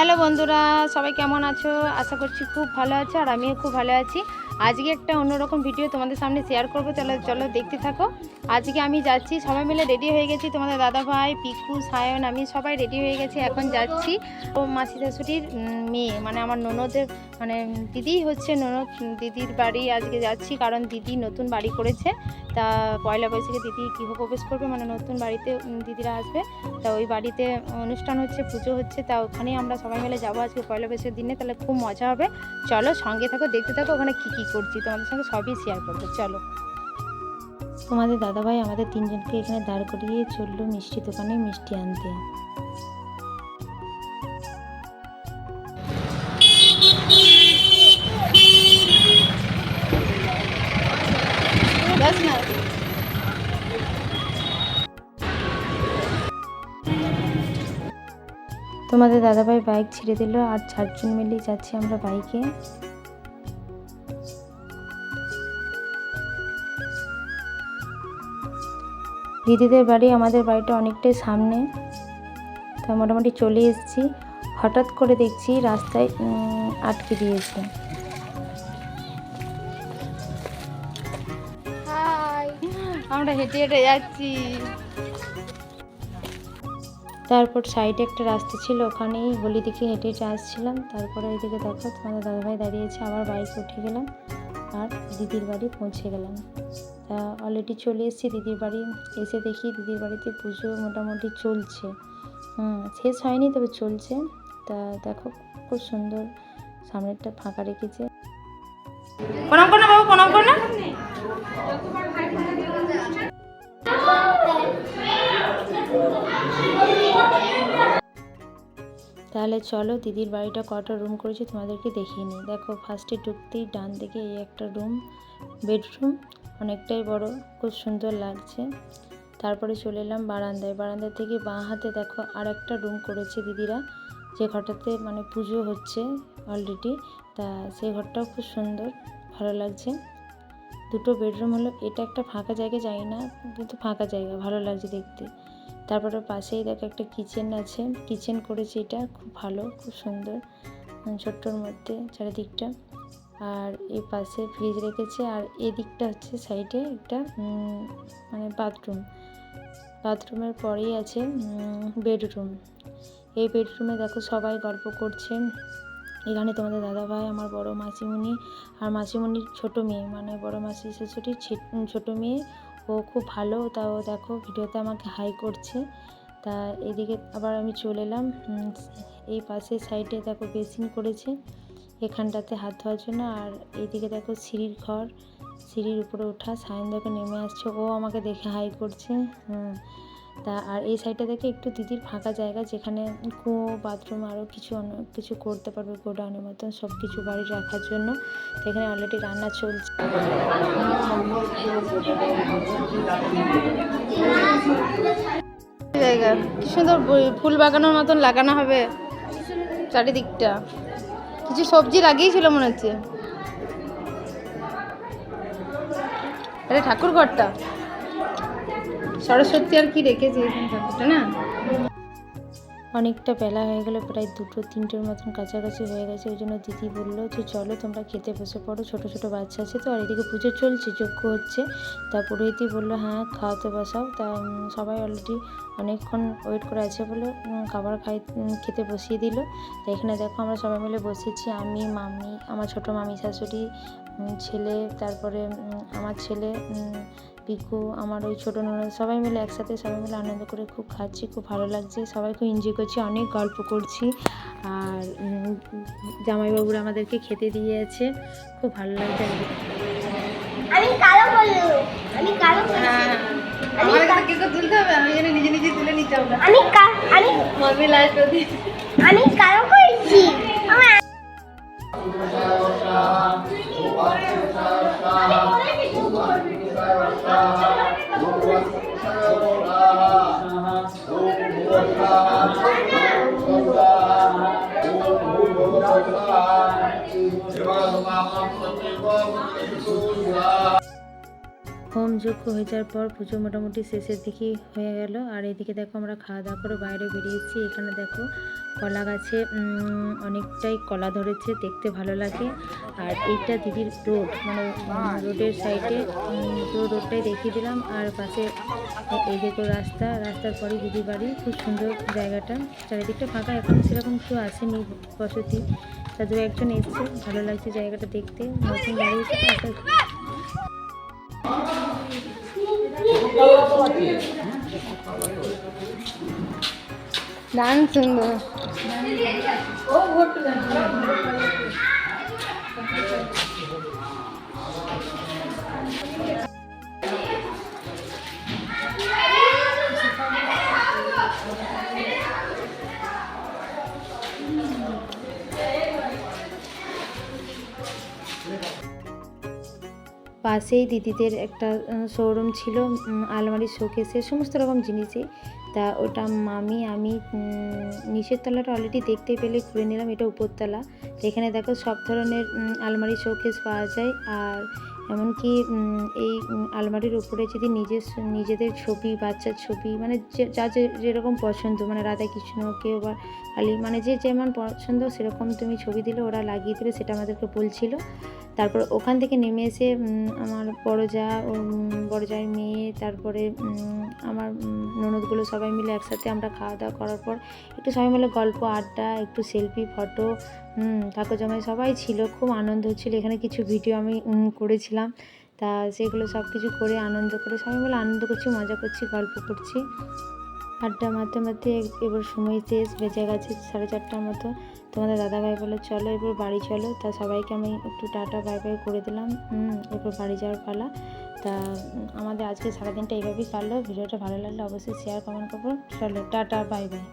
Hello বন্ধুরা, সবাই কেমন আছো? আশা করছি খুব ভালো আছো আর আমিও খুব ভালো আছি। আজকে একটা অন্যরকম ভিডিও তোমাদের সামনে শেয়ার করব। চলো চলো দেখতে থাকো। আজকে আমি যাচ্ছি, সবাই মিলে রেডি হয়ে গেছি। তোমাদের দাদা ভাই, পিকু, সায়ন, আমি সবাই রেডি হয়ে গেছি। এখন যাচ্ছি ও মাসি শাশুড়ির মেয়ে মানে আমার ননদের মানে দিদি হচ্ছে ননদ দিদির বাড়ি আজকে যাচ্ছি কারণ দিদি নতুন বাড়ি করেছে। তা পয়লা বৈশাখে দিদি গৃহপ্রবেশ করবে মানে নতুন বাড়িতে দিদিরা আসবে। তা ওই বাড়িতে অনুষ্ঠান হচ্ছে, পুজো হচ্ছে, তা ওখানেই আমরা সবাই মিলে যাব আজকে পয়লা বৈশাখের দিনে। তাহলে খুব মজা হবে। চলো সঙ্গে থাকো, দেখতে থাকো ওখানে কী কী করছি তোমাদের সঙ্গে সবই শেয়ার করব চলো। তোমাদের দাদাভাই আমাদের তিনজনকে এখানে দাঁড় করিয়ে চলল মিষ্টি দোকানে মিষ্টি আনতে। তোমাদের দাদাভাই বাইক ছেড়ে দিল আর চারজন মিলেই যাচ্ছি আমরা বাইকে দিদিদের বাড়ি আমাদের বাড়িটা অনেকটাই সামনে তা মোটামুটি চলে এসেছি। হঠাৎ করে দেখছি রাস্তায় আটকে দিয়েছে। আমরা হেঁটে হেঁটে যাচ্ছি। তারপর সাইডে একটা রাস্তা ছিল ওখানেই গলি দিকে হেঁটে হেঁটে আসছিলাম। তারপরে এদিকে দেখো তোমাদের দাদাভাই দাঁড়িয়েছে আবার বাইকে উঠে গেলাম। আর দিদির বাড়ি পৌঁছে গেলাম। তা অলরেডি চলে এসেছি দিদির বাড়ি। এসে দেখি দিদির বাড়িতে পুজো মোটামুটি চলছে। শেষ হয়নি তবে চলছে। তা দেখো, খুব সুন্দর সামনেরটা ফাঁকা রেখেছে। প্রণাম বাবু, প্রণাম তাহলে চলো দিদির বাড়িটা কটা রুম করেছে তোমাদেরকে দেখিয়ে নিই। দেখো ফার্স্টে ঢুকতেই ডান দিকে এই একটা রুম বেডরুম অনেকটাই বড়, খুব সুন্দর লাগছে। তারপরে চলে এলাম বারান্দায়। বারান্দা থেকে বাঁ হাতে দেখো আর একটা রুম করেছে দিদিরা, যে ঘরটাতে মানে পুজো হচ্ছে অলরেডি তা সেই ঘরটাও খুব সুন্দর, ভালো লাগছে। দুটো বেডরুম হলো, এটা একটা ফাঁকা জায়গা যাই না, কিন্তু ফাঁকা জায়গা, ভালো লাগছে দেখতে। তারপরে পাশেই দেখো একটা কিচেন আছে। কিচেন করেছে এটা, খুব ভালো, খুব সুন্দর ছোট্টর মধ্যে, চারিদিকটা। আর এই পাশে ফ্রিজ রেখেছে, আর এদিকটা হচ্ছে সাইডে একটা মানে বাথরুম বাথরুমের পরেই আছে বেডরুম এই বেডরুমে দেখো সবাই গল্প করছে। এখানে তোমাদের দাদা ভাই আমার বড় মাসিমণি, আর মাসিমণির ছোট মেয়ে মানে বড় মাসি শাশুড়ির ছোট মেয়ে ও খুব ভালো। তাও দেখো, ভিডিওতে আমাকে হাই করছে। তা এদিকে আবার আমি চলে এলাম। এই পাশের সাইডে দেখো বেসিন করেছে। এখানটাতে হাত ধোয়ার জন্য। আর এইদিকে দেখো সিঁড়ির ঘর। সিঁড়ির উপরে ওঠা সায়ন দেখো নেমে আসছে। ও আমাকে দেখে হাই করছে। হুম। তা আর এই সাইডটা দেখে একটু দিদির ফাঁকা জায়গা যেখানে কুয়ো বাথরুম আরও কিছু অনেক কিছু করতে পারবে, গোডাউনের মতন সব কিছু বাড়ি রাখার জন্য। এখানে অলরেডি রান্না চলছে। জায়গা? কি সুন্দর ফুল বাগানোর মতন লাগানো হবে চারিদিকটা। কিছু সবজি লাগিয়েছিল মনে হচ্ছে। আরে ঠাকুর ঘরটা সরস্বতী আর কি রেখেছে ঠাকুরটা না? অনেকটা বেলা হয়ে গেল, প্রায় দুটো, তিনটের মতন কাছাকাছি হয়ে গেছে। ওই জন্য দিদি বলল যে, চলো তোমরা খেতে বসে পড়ো, ছোট ছোট বাচ্চা আছে তো, আর এদিকে পুজো চলছে, যজ্ঞ হচ্ছে। তা পুরোহিতই বলল হ্যাঁ খাওয়াতে বসাও। তা সবাই অলরেডি অনেকক্ষণ ওয়েট করে আছে বলে খাবার খাই খেতে বসিয়ে দিল। তা এখানে দেখো আমরা সবাই মিলে বসেছি। আমি, মামি, আমার ছোট মামি শাশুড়ি ছেলে তারপরে আমার ছেলে পিকু আমার ওই ছোটো ননদ সবাই মিলে একসাথে সবাই মিলে আনন্দ করে খুব খাচ্ছি খুব ভালো লাগছে সবাই খুব এনজয় করছি অনেক গল্প করছি। আর জামাইবাবুরা আমাদেরকে খেতে দিয়েছে খুব ভালো লাগছে। আমি কালো বললু আমি কালো। হ্যাঁ আমার কাছে কেক তুলতে হবে আমি নিজে নিজে তুলে নিতে হবে আমি কা- আমি 살았다 누구한테 살았다 제발 마음 속에 뭐 있고 있어 হোম যজ্ঞ হয়ে যাওয়ার পর পুজো মোটামুটি শেষের দিকেই হয়ে গেল। আর এদিকে দেখো আমরা খাওয়া দাওয়া করে বাইরে বেরিয়েছি। এখানে দেখো কলা গাছে অনেকটাই কলা ধরেছে, দেখতে ভালো লাগে। আর এইটা দিদির রোড মানে রোডের সাইডে পুরো রোডটাই দেখিয়ে দিলাম। আর পাশে এই দেখো রাস্তা, রাস্তার পরে দিদির বাড়ি। খুব সুন্দর জায়গাটা। চারিদিকটা ফাঁকা, এখন সেরকম কেউ আসেনি বসতি। তা দু একজন এসছে, ভালো লাগছে জায়গাটা দেখতে। নতুন বাড়ি এসে পাশেই দিদিদের একটা শোরুম ছিল আলমারি শোকেসের সমস্ত রকম জিনিসই। তা ওটা মামি, আমি নিচের তলাটা অলরেডি দেখতে পেলে, ঘুরে নিলাম, এটা উপরতলা। এখানে দেখো সব ধরনের আলমারি শোকেস পাওয়া যায়। আর এমনকি এই আলমারির উপরে যদি নিজের, নিজেদের ছবি, বাচ্চার ছবি মানে যে- যা, যেরকম পছন্দ মানে রাধা কৃষ্ণ, কেউ বা কালী মানে যে যেমন পছন্দ, সেরকম তুমি ছবি দিলে ওরা লাগিয়ে দেবে, সেটা আমাদেরকে বলছিল। তারপর ওখান থেকে নেমে এসে আমার বড় যা বড় যাই মেয়ে, তারপরে আমার ননদগুলো সবাই মিলে একসাথে আমরা খাওয়া দাওয়া করার পর একটু সবাই মিলে গল্প, আড্ডা, একটু সেলফি ফটো ঠাকুর জামাই সবাই ছিল, খুব আনন্দ হচ্ছিল। এখানে কিছু ভিডিও আমি করেছিলাম। তা সেগুলো সব কিছু করে আনন্দ করে সবাই মিলে আনন্দ করছি, মজা করছি, গল্প করছি। আড্ডা মারতে মারতে এবার সময় শেষ বেঁচে গেছে সাড়ে চারটার মতো। তোমাদের দাদাভাই বলে চলো এবার বাড়ি চলো। তা সবাইকে আমি একটু টাটা, বাই বাই করে দিলাম। এরপর বাড়ি যাওয়ার পালা। তা আমাদের আজকে সারাদিনটা এইভাবেই কাটলো। ভিডিওটা ভালো লাগলে অবশ্যই শেয়ার কমেন্ট করব। চলো, টাটা, বাই বাই।